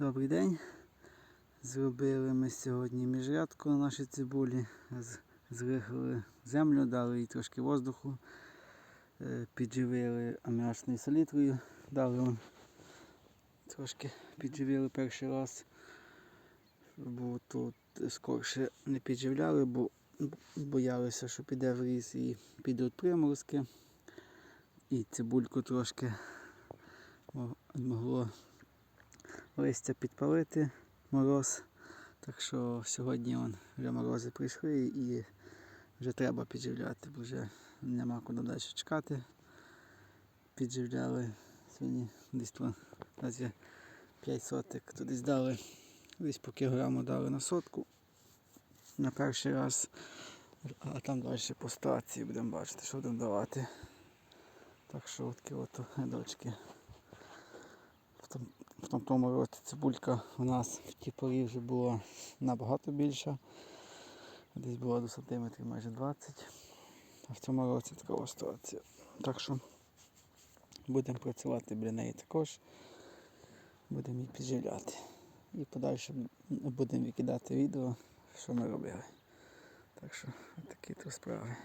Добрий день. Зробили ми сьогодні міжрядку на нашій цибулі. Зрихали землю, дали їй трошки воздуху, е, підживили аміачною селітрою, дали вон, трошки підживили перший раз. Бо тут скорше не підживляли, бо боялися, що піде в ріс і підуть приморозки. І цибульку трошки могло листя підпалити мороз. Так що сьогодні вон, вже морози прийшли і вже треба підживляти, бо вже нема куди далі чекати. Підживляли сьогодні десь тут разві 5 соток, то десь дали, десь по кілограму дали на сотку на перший раз. А там далі по ситуації будемо бачити, що будемо давати. Так що такі от рядочки. В тому- році цибулька у нас в ті порі вже була набагато більша. Десь було до сантиметрів майже 20. А в цьому році така ситуація. Так що будемо працювати біля неї також. Будемо її підживляти. І подальше будемо викидати відео, що ми робили. Так що такі то справи.